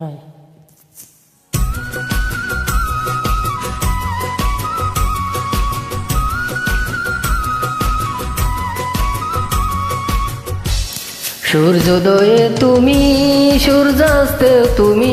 হয় সূর্যোদয়ে তুমি সূর্যাস্তে তুমি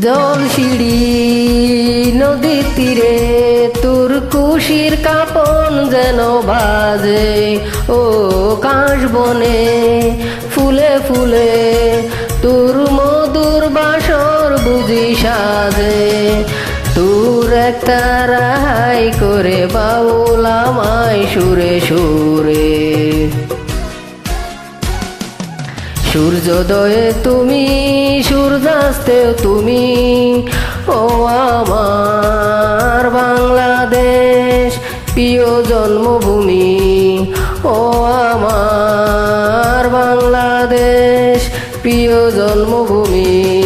জল সিঁড়ি নদীর তীরে তোর কুশির কাপন যেন বাজে। ও কাশ বনে ফুলে ফুলে তোর মধুর বাসর বুঝি সাজে। তোর একটা রাহাই করে বাউলামায় সুরে সুরে। সূর্যোদয়ে তুমি সূর্যাস্তে তুমি ও আমার বাংলাদেশ প্রিয় জন্মভূমি ও আমার বাংলাদেশ প্রিয় জন্মভূমি।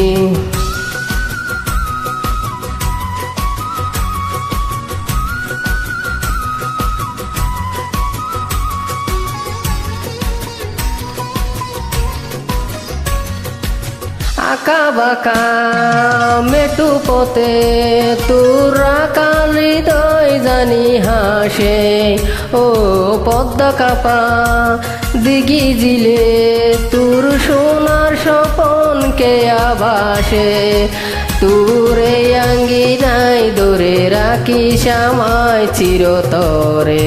আঁকা বাঁকা মেটু পথে। তোর আকাল হৃদয় জানি হাসে। ও পদ্মা কাপা দিঘি জিলে। তোর সোনার স্বপন কে আবাসে তোরে আঙ্গি নাই দরে রাখি শ্যামায় চিরতরে।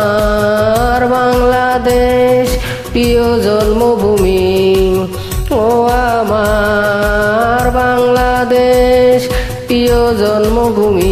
আমার বাংলাদেশ প্রিয় জন্মভূমি।